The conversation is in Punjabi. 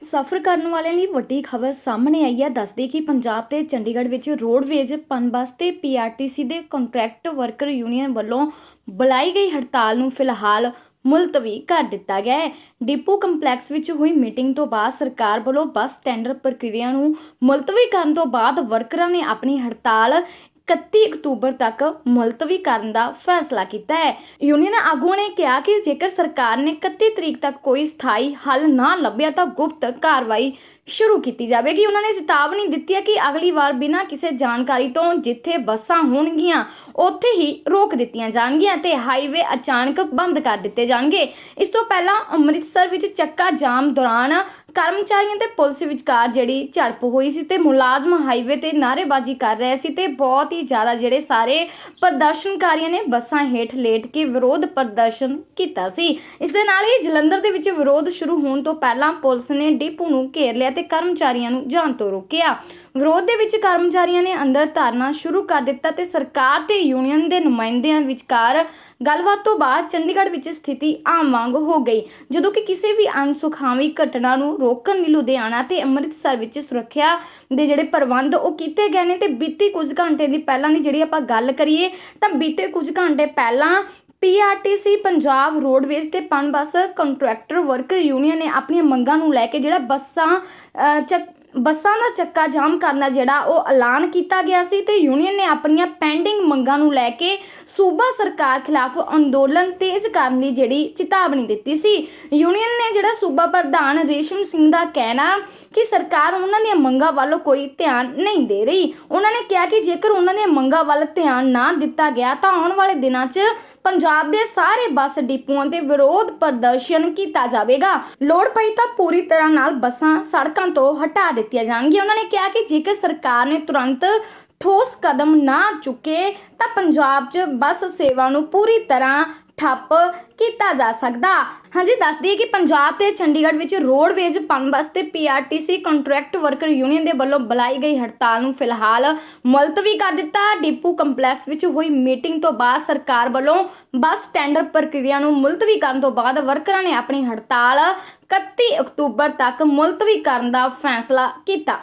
ਸਫ਼ਰ ਕਰਨ ਵਾਲਿਆਂ ਲਈ ਵੱਡੀ ਖਬਰ ਸਾਹਮਣੇ ਆਈ ਹੈ। ਦੱਸਦੇ ਕਿ ਪੰਜਾਬ ਤੇ ਚੰਡੀਗੜ੍ਹ ਵਿੱਚ ਰੋਡਵੇਜ਼, ਪਨਬੱਸ ਤੇ ਪੀਆਰਟੀਸੀ ਦੇ ਕੰਟਰੈਕਟ ਵਰਕਰ ਯੂਨੀਅਨ ਵੱਲੋਂ ਬੁਲਾਈ ਗਈ ਹੜਤਾਲ ਨੂੰ ਫਿਲਹਾਲ ਮੁਲਤਵੀ ਕਰ ਦਿੱਤਾ ਗਿਆ ਹੈ। ਡਿਪੂ ਕੰਪਲੈਕਸ ਵਿੱਚ ਹੋਈ ਮੀਟਿੰਗ ਤੋਂ ਬਾਅਦ ਸਰਕਾਰ ਵੱਲੋਂ ਬੱਸ ਟੈਂਡਰ ਪ੍ਰਕਿਰਿਆ ਨੂੰ ਮੁਲਤਵੀ ਕਰਨ ਤੋਂ ਬਾਅਦ ਵਰਕਰਾਂ ਨੇ ਆਪਣੀ ਹੜਤਾਲ 31 ਅਕਤੂਬਰ ਤੱਕ ਮੁਲਤਵੀ ਕਰਨ ਦਾ ਫੈਸਲਾ ਕੀਤਾ ਹੈ। ਯੂਨੀਅਨ ਆਗੂਆਂ ਨੇ ਕਿਹਾ ਕਿ ਜੇਕਰ ਸਰਕਾਰ ਨੇ 31 ਤਰੀਕ ਤੱਕ ਕੋਈ ਸਥਾਈ ਹੱਲ ਨਾ ਲੱਭਿਆ ਤਾਂ ਗੁਪਤ ਕਾਰਵਾਈ ਸ਼ੁਰੂ ਕੀਤੀ ਜਾਵੇਗੀ। ਉਹਨਾਂ ਨੇ ਚੇਤਾਵਨੀ ਦਿੱਤੀ ਹੈ ਕਿ ਅਗਲੀ ਵਾਰ ਬਿਨਾਂ ਕਿਸੇ ਜਾਣਕਾਰੀ ਤੋਂ ਜਿੱਥੇ ਬੱਸਾਂ ਹੋਣਗੀਆਂ, ਉੱਥੇ ਹੀ ਰੋਕ ਦਿੱਤੀਆਂ ਜਾਣਗੀਆਂ ਤੇ ਹਾਈਵੇ ਅਚਾਨਕ ਬੰਦ ਕਰ ਦਿੱਤੇ ਜਾਣਗੇ। ਇਸ ਤੋਂ ਪਹਿਲਾਂ ਅੰਮ੍ਰਿਤਸਰ ਵਿੱਚ ਚੱਕਾ ਜਾਮ ਦੌਰਾਨ ਕਰਮਚਾਰੀਆਂ ਤੇ ਪੁਲਿਸ ਵਿਚਕਾਰ ਜਿਹੜੀ ਝੜਪ ਹੋਈ ਸੀ ਤੇ ਮੁਲਾਜ਼ਮ ਹਾਈਵੇ ਤੇ ਨਾਅਰੇਬਾਜ਼ੀ ਕਰ ਰਹੇ ਸੀ ਤੇ ਬਹੁਤ ਹੀ ਜ਼ਿਆਦਾ ਜਿਹੜੇ ਸਾਰੇ ਪ੍ਰਦਰਸ਼ਨਕਾਰੀਆਂ ਨੇ ਬੱਸਾਂ ਹੇਠ ਲੇਟ ਕੇ ਵਿਰੋਧ ਪ੍ਰਦਰਸ਼ਨ ਕੀਤਾ ਸੀ। ਇਸ ਦੇ ਨਾਲ ਹੀ ਜਲੰਧਰ ਦੇ ਵਿੱਚ ਵਿਰੋਧ ਸ਼ੁਰੂ ਹੋਣ ਤੋਂ ਪਹਿਲਾਂ ਪੁਲਿਸ ਨੇ ਡਿਪੂ ਨੂੰ ਘੇਰ ਲਿਆ ਤੇ ਕਰਮਚਾਰੀਆਂ ਨੂੰ ਜਾਣ ਤੋਂ ਰੋਕਿਆ। ਵਿਰੋਧ ਦੇ ਵਿੱਚ ਕਰਮਚਾਰੀਆਂ ਨੇ ਅੰਦਰ ਧਰਨਾ ਸ਼ੁਰੂ ਕਰ ਦਿੱਤਾ ਤੇ ਸਰਕਾਰ ਤੇ ਯੂਨੀਅਨ ਦੇ ਨੁਮਾਇੰਦਿਆਂ ਵਿਚਕਾਰ ਗੱਲਬਾਤ ਤੋਂ ਬਾਅਦ ਚੰਡੀਗੜ੍ਹ ਵਿੱਚ ਸਥਿਤੀ ਆਮ ਵਾਂਗ ਹੋ ਗਈ। ਜਦੋਂ ਕਿ ਕਿਸੇ ਵੀ ਅਣਸੁਖਾਵੀ ਘਟਨਾ ਨੂੰ ਰੋਕਣ ਲਈ ਲੁਧਿਆਣਾ ਤੇ ਅੰਮ੍ਰਿਤਸਰ ਵਿੱਚ ਸੁਰੱਖਿਆ ਦੇ ਜਿਹੜੇ ਪ੍ਰਬੰਧ ਉਹ ਕੀਤੇ ਗਏ ਨੇ ਤੇ ਬੀਤੇ ਕੁਝ ਘੰਟੇ ਦੀ ਪਹਿਲਾਂ ਦੀ ਜਿਹੜੀ ਆਪਾਂ ਗੱਲ ਕਰੀਏ ਤਾਂ ਬੀਤੇ ਕੁਝ ਘੰਟੇ ਪਹਿਲਾਂ ਪੀਆਰਟੀਸੀ ਪੰਜਾਬ ਰੋਡਵੇਜ਼ ਤੇ ਪਨਬੱਸ ਕੰਟਰੈਕਟਰ ਵਰਕਰ ਯੂਨੀਅਨ ਨੇ ਆਪਣੀਆਂ ਮੰਗਾਂ ਨੂੰ ਲੈ ਕੇ ਜਿਹੜਾ ਬੱਸਾਂ ਅਹ, ਬੱਸਾਂ ਦਾ ਚੱਕਾ ਜਾਮ ਕਰਨਾ ਜਿਹੜਾ ਉਹ ਐਲਾਨ ਕੀਤਾ ਗਿਆ ਸੀ ਤੇ ਯੂਨੀਅਨ ਨੇ ਆਪਣੀਆਂ ਪੈਂਡਿੰਗ ਮੰਗਾਂ ਨੂੰ ਲੈ ਕੇ ਸੂਬਾ ਸਰਕਾਰ ਖਿਲਾਫ ਅੰਦੋਲਨ ਤੇਜ਼ ਕਰਨ ਦੀ ਜਿਹੜੀ ਚੇਤਾਵਨੀ ਦਿੱਤੀ ਸੀ। ਯੂਨੀਅਨ ਨੇ ਜਿਹੜਾ ਸੂਬਾ ਪ੍ਰਧਾਨ ਰੇਸ਼ਮ ਸਿੰਘ ਦਾ ਕਹਿਣਾ ਕਿ ਸਰਕਾਰ ਉਹਨਾਂ ਦੀਆਂ ਮੰਗਾਂ ਵੱਲ ਕੋਈ ਧਿਆਨ ਨਹੀਂ ਦੇ ਰਹੀ। ਉਹਨਾਂ ਨੇ ਕਿਹਾ ਕਿ ਜੇਕਰ ਉਹਨਾਂ ਦੀਆਂ ਮੰਗਾਂ ਵੱਲ ਧਿਆਨ ਨਾ ਦਿੱਤਾ ਗਿਆ ਤਾਂ ਆਉਣ ਵਾਲੇ ਦਿਨਾਂ 'ਚ ਪੰਜਾਬ ਦੇ ਸਾਰੇ ਬੱਸ ਡਿਪੂਆਂ ਤੇ ਵਿਰੋਧ ਪ੍ਰਦਰਸ਼ਨ ਕੀਤਾ ਜਾਵੇਗਾ। ਲੋੜ ਪਈ ਤਾਂ ਪੂਰੀ ਤਰ੍ਹਾਂ ਨਾਲ ਬੱਸਾਂ ਸੜਕਾਂ ਤੋਂ ਹਟਾ ਦਿੱਤੀਆਂ ਜਾਣਗੀਆਂ। ਉਹਨਾਂ ਨੇ ਕਿਹਾ ਕਿ ਜੇਕਰ ਸਰਕਾਰ ਨੇ ਤੁਰੰਤ ਠੋਸ ਕਦਮ ਨਾ ਚੁੱਕੇ ਤਾਂ ਪੰਜਾਬ 'ਚ ਬੱਸ ਸੇਵਾ ਨੂੰ ਪੂਰੀ ਤਰ੍ਹਾਂ ਠੱਪ ਕੀਤਾ ਜਾ ਸਕਦਾ। ਹਾਂਜੀ, ਦੱਸ ਦਈਏ ਕਿ ਪੰਜਾਬ ਤੇ ਚੰਡੀਗੜ੍ਹ ਵਿੱਚ ਰੋਡਵੇਜ਼ ਪਨਬੱਸ ਤੇ ਪੀਆਰਟੀਸੀ ਕੰਟਰੈਕਟ ਵਰਕਰ ਯੂਨੀਅਨ ਦੇ ਵੱਲੋਂ ਬੁਲਾਈ ਗਈ ਹੜਤਾਲ ਨੂੰ ਫਿਲਹਾਲ ਮੁਲਤਵੀ ਕਰ ਦਿੱਤਾ। ਡਿਪੂ ਕੰਪਲੈਕਸ ਵਿੱਚ ਹੋਈ ਮੀਟਿੰਗ ਤੋਂ ਬਾਅਦ ਸਰਕਾਰ ਵੱਲੋਂ ਬੱਸ ਟੈਂਡਰ ਪ੍ਰਕਿਰਿਆ ਨੂੰ ਮੁਲਤਵੀ ਕਰਨ ਤੋਂ ਬਾਅਦ ਵਰਕਰਾਂ ਨੇ ਆਪਣੀ ਹੜਤਾਲ 31 ਅਕਤੂਬਰ ਤੱਕ ਮੁਲਤਵੀ ਕਰਨ ਦਾ ਫੈਸਲਾ ਕੀਤਾ।